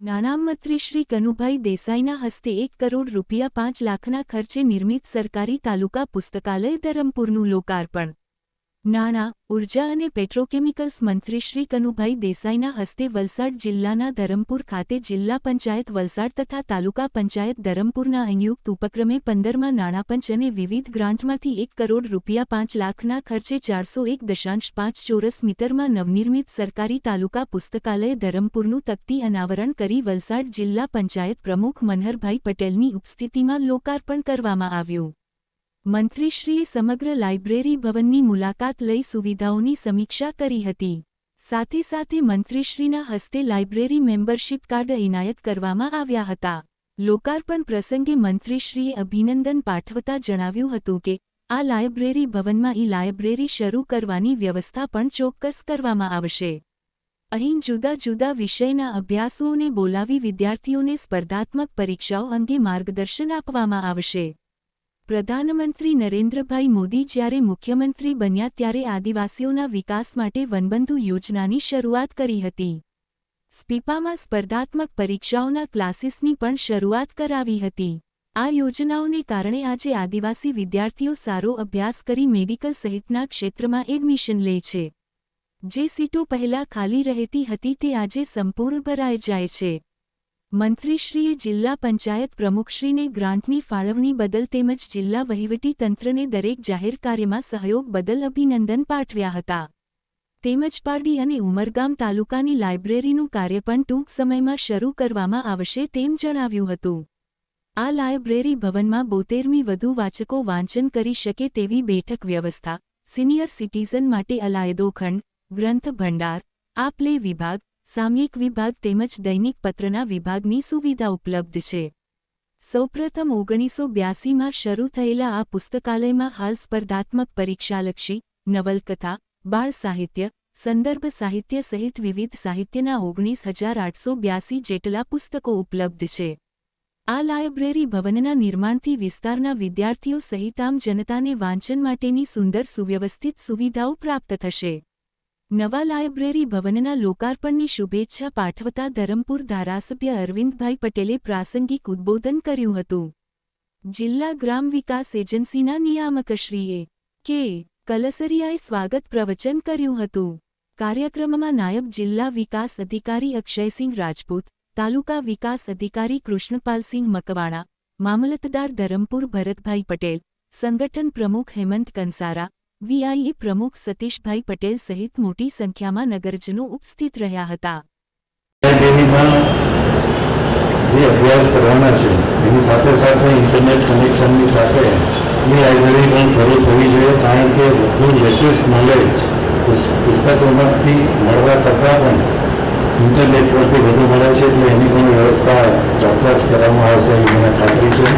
નાણામંત્રી શ્રી કનુભાઈ દેસાઈના હસ્તે એક કરોડ રૂપિયા પાંચ લાખના ખર્ચે નિર્મિત સરકારી તાલુકા પુસ્તકાલય ધરમપુરનું લોકાર્પણ. નાણાં, ઊર્જા અને પેટ્રોકેમિકલ્સ મંત્રી શ્રી કનુભાઈ દેસાઈના હસ્તે વલસાડ જિલ્લાના ધરમપુર ખાતે જિલ્લા પંચાયત વલસાડ તથા તાલુકા પંચાયત ધરમપુરના સંયુક્ત ઉપક્રમે પંદરમાં નાણાપંચ અને વિવિધ ગ્રાન્ટમાંથી એક કરોડ રૂપિયા પાંચ લાખના ખર્ચે ચારસો એક દશાંશ પાંચ ચોરસ મીટરમાં નવનિર્મિત સરકારી તાલુકા પુસ્તકાલય ધરમપુરનું તકતી અનાવરણ કરી વલસાડ જિલ્લા પંચાયત પ્રમુખ મનહરભાઈ પટેલની ઉપસ્થિતિમાં લોકાર્પણ કરવામાં આવ્યું. મંત્રીશ્રીએ સમગ્ર લાઇબ્રેરી ભવનની મુલાકાત લઈ સુવિધાઓની સમીક્ષા કરી હતી. સાથે સાથે મંત્રીશ્રીના હસ્તે લાઇબ્રેરી મેમ્બરશીપ કાર્ડ એનાયત કરવામાં આવ્યા હતા. લોકાર્પણ પ્રસંગે મંત્રીશ્રીએ અભિનંદન પાઠવતા જણાવ્યું હતું કે, આ લાઇબ્રેરી ભવનમાં ઈ લાઇબ્રેરી શરૂ કરવાની વ્યવસ્થા પણ ચોક્કસ કરવામાં આવશે. અહીં જુદા જુદા વિષયના અભ્યાસોને બોલાવી વિદ્યાર્થીઓને સ્પર્ધાત્મક પરીક્ષાઓ અંગે માર્ગદર્શન આપવામાં આવશે. પ્રધાનમંત્રી નરેન્દ્રભાઈ મોદી જ્યારે મુખ્યમંત્રી બન્યા ત્યારે આદિવાસીઓના વિકાસ માટે વનબંધુ યોજનાની શરૂઆત કરી હતી. સ્પીપામાં સ્પર્ધાત્મક પરીક્ષાઓના ક્લાસીસની પણ શરૂઆત કરાવી હતી. આ યોજનાઓને કારણે આજે આદિવાસી વિદ્યાર્થીઓ સારો અભ્યાસ કરી મેડિકલ સહિતના ક્ષેત્રમાં એડમિશન લે છે. જે સીટો પહેલા ખાલી રહેતી હતી તે આજે સંપૂર્ણ ભરાઈ જાય છે. મંત્રીશ્રીએ જિલ્લા પંચાયત પ્રમુખશ્રીને ગ્રાન્ટની ફાળવણી બદલ તેમજ જિલ્લા વહીવટી તંત્રને દરેક જાહેર કાર્યમાં સહયોગ બદલ અભિનંદન પાઠવ્યા હતા. તેમજ પારડી અને ઉમરગામ તાલુકાની લાઇબ્રેરીનું કાર્ય પણ ટૂંક સમયમાં શરૂ કરવામાં આવશે તેમ જણાવ્યું હતું. આ લાઇબ્રેરી ભવનમાં બોતેરમી વધુ વાચકો વાંચન કરી શકે તેવી બેઠક વ્યવસ્થા, સિનિયર સિટીઝન માટે અલાયદો ખંડ, ગ્રંથ ભંડાર, આ વિભાગ સામયિક વિભાગ તેમજ દૈનિક પત્રના વિભાગની સુવિધા ઉપલબ્ધ છે. સૌપ્રથમ ઓગણીસો બ્યાસીમાં શરૂ થયેલા આ પુસ્તકાલયમાં હાલ સ્પર્ધાત્મક પરીક્ષાલક્ષી, નવલકથા, બાળ સાહિત્ય, સંદર્ભ સાહિત્ય સહિત વિવિધ સાહિત્યના ઓગણીસ હજાર આઠસો બ્યાસી જેટલા પુસ્તકો ઉપલબ્ધ છે. આ લાયબ્રેરી ભવનના નિર્માણથી વિસ્તારના વિદ્યાર્થીઓ સહિત આમ જનતાને વાંચન માટેની સુંદર સુવ્યવસ્થિત સુવિધાઓ પ્રાપ્ત થશે. નવા લાયબ્રેરી ભવનના લોકાર્પણની શુભેચ્છા પાઠવતા ધરમપુર ધારાસભ્ય અરવિંદભાઈ પટેલે પ્રાસંગિક ઉદ્બોધન કર્યું હતું. જિલ્લા ગ્રામ વિકાસ એજન્સીના નિયામકશ્રીએ કે. કલસરિયાએ સ્વાગત પ્રવચન કર્યું હતું. કાર્યક્રમમાં નાયબ જિલ્લા વિકાસ અધિકારી અક્ષયસિંહ રાજપૂત, તાલુકા વિકાસ અધિકારી કૃષ્ણપાલસિંહ મકવાણા, મામલતદાર ધરમપુર ભરતભાઈ પટેલ, સંગઠન પ્રમુખ હેમંત કંસારા વીઆઈએ પ્રમુખ સતીશભાઈ પટેલ સહિત મોટી સંખ્યામાં નગરજનો ઉપસ્થિત રહ્યા હતા. જે અભ્યાસ કરવાના છે, એની સાથે સાથે ઇન્ટરનેટ કનેક્શનની સાથે એ લાઇબ્રેરી પણ શરૂ થવી જોઈએ, કારણ કે બધું લેટેસ્ટ નોલેજ પુસ્તકોમાંથી મળવા કરતાં પણ ઇન્ટરનેટ પરથી વધુ મળે છે, એટલે એની પણ વ્યવસ્થા ચોક્કસ કરવામાં આવશે એ મને ખાતરી છે.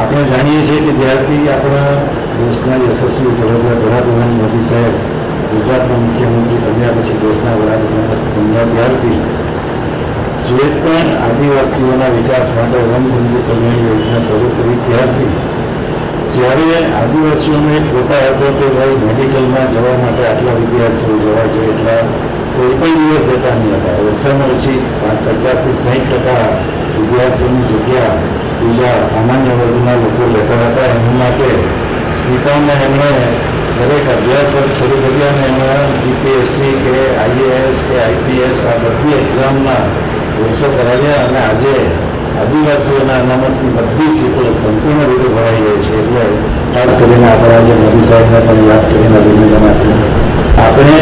આપણે જાણીએ છીએ કે જ્યારથી આપણા દેશના યશસ્વી વડાપ્રધાન મોદી સાહેબ ગુજરાતના મુખ્યમંત્રી બન્યા પછી દેશના વડાપ્રધાન બન્યા ત્યારથી જે પણ આદિવાસીઓના વિકાસ માટે વનબંધુ કલ્યાણ યોજના શરૂ કરી ત્યારથી જ્યારે આદિવાસીઓને એક ખોટા હતો કે ભાઈ મેડિકલમાં જવા માટે આટલા વિદ્યાર્થીઓ જવા જોઈએ, એટલા કોઈ પણ દિવસ જતા નહીં હતા. ઓછામાં ઓછી પચાસથી સાઠ ટકા વિદ્યાર્થીઓની જગ્યા બીજા સામાન્ય વર્ગના લોકો લેતા હતા. એમના માટે સ્પીકરને એમણે દરેક અભ્યાસ વર્ગ શરૂ કર્યા અને એમાં જીપીએસસી કે આઈએએસ કે આઈપીએસ આ બધી એક્ઝામના કોર્સો કરાવ્યા અને આજે આદિવાસીઓના અનામતની બધી સીટો સંપૂર્ણ રીતે ભરાઈ ગઈ છે. એટલે ખાસ કરીને આપણા જે મોદી સાહેબને પણ યાદ કરીને અભિનંદન આપ્યું આપણે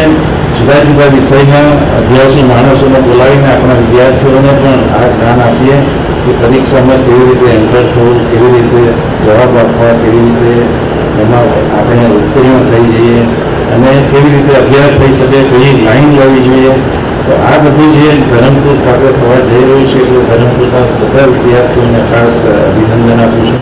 જુદા જુદા વિષયના અભ્યાસી માણસોને બોલાવીને આપણા વિદ્યાર્થીઓને પણ આ જ્ઞાન આપીએ કે પરીક્ષામાં કેવી રીતે એન્ટર થવું, કેવી રીતે જવાબ આપવા, કેવી રીતે એમાં આપણે ઉત્તીર્ણ થઈ જઈએ અને કેવી રીતે અભ્યાસ થઈ શકે કઈ લાઈન લેવી જોઈએ. તો આ બધું જે ધરમપુર ખાતે થવા જઈ રહ્યું છે એટલે ધરમપુરના બધા વિદ્યાર્થીઓને ખાસ અભિનંદન આપું છું.